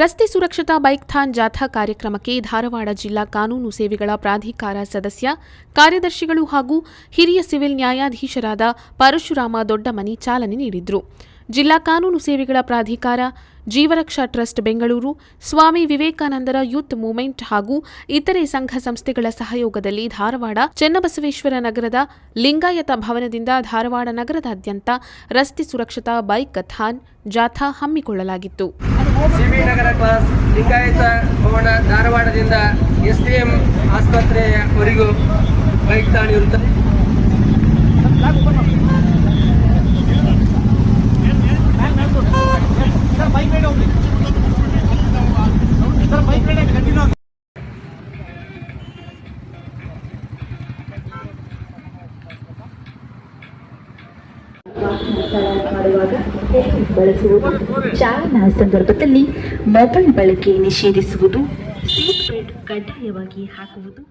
ರಸ್ತೆ ಸುರಕ್ಷತಾ bike than ಜಾಥಾ ಕಾರ್ಯಕ್ರಮಕ್ಕೆ ಧಾರವಾಡ ಜಿಲ್ಲಾ ಕಾನೂನು ಸೇವೆಗಳ ಪ್ರಾಧಿಕಾರ ಸದಸ್ಯ, ಕಾರ್ಯದರ್ಶಿಗಳು ಹಾಗೂ ಹಿರಿಯ ಸಿವಿಲ್ ನ್ಯಾಯಾಧೀಶರಾದ ಪರಶುರಾಮ ದೊಡ್ಡಮನಿ ಚಾಲನೆ ನೀಡಿದ್ರು. ಜಿಲ್ಲಾ ಕಾನೂನು ಸೇವೆಗಳ ಪ್ರಾಧಿಕಾರ, ಜೀವರಕ್ಷಾ ಟ್ರಸ್ಟ್ ಬೆಂಗಳೂರು, ಸ್ವಾಮಿ ವಿವೇಕಾನಂದರ ಯೂತ್ ಮೂವ್ಮೆಂಟ್ ಹಾಗೂ ಇತರೆ ಸಂಘ ಸಂಸ್ಥೆಗಳ ಸಹಯೋಗದಲ್ಲಿ ಧಾರವಾಡ ಚೆನ್ನಬಸವೇಶ್ವರ ನಗರದ ಲಿಂಗಾಯತ ಭವನದಿಂದ ಧಾರವಾಡ ನಗರದಾದ್ಯಂತ ರಸ್ತೆ ಸುರಕ್ಷತಾ ಬೈಕ್ ಥಾನ್ ಜಾಥಾ ಹಮ್ಮಿಕೊಳ್ಳಲಾಗಿತ್ತು. ಸಿಬಿ ನಗರ ಕ್ಲಾಸ್ ಲಿಂಗಾಯತ ಭವನ ಧಾರವಾಡದಿಂದ ಎಸ್ ಡಿ ಎಂ ಆಸ್ಪತ್ರೆಯವರೆಗೂ ಬೈಕ್ ದಾಳಿ ಮಾಡುವಾಗ ಬಳಸುವುದು ಚಾಲನಾ ಸಂದರ್ಭದಲ್ಲಿ ಮೊಬೈಲ್ ಬಳಕೆ ನಿಷೇಧಿಸುವುದು ಸೀಟ್ ಬೆಲ್ಟ್ ಕಡ್ಡಾಯವಾಗಿ ಹಾಕುವುದು.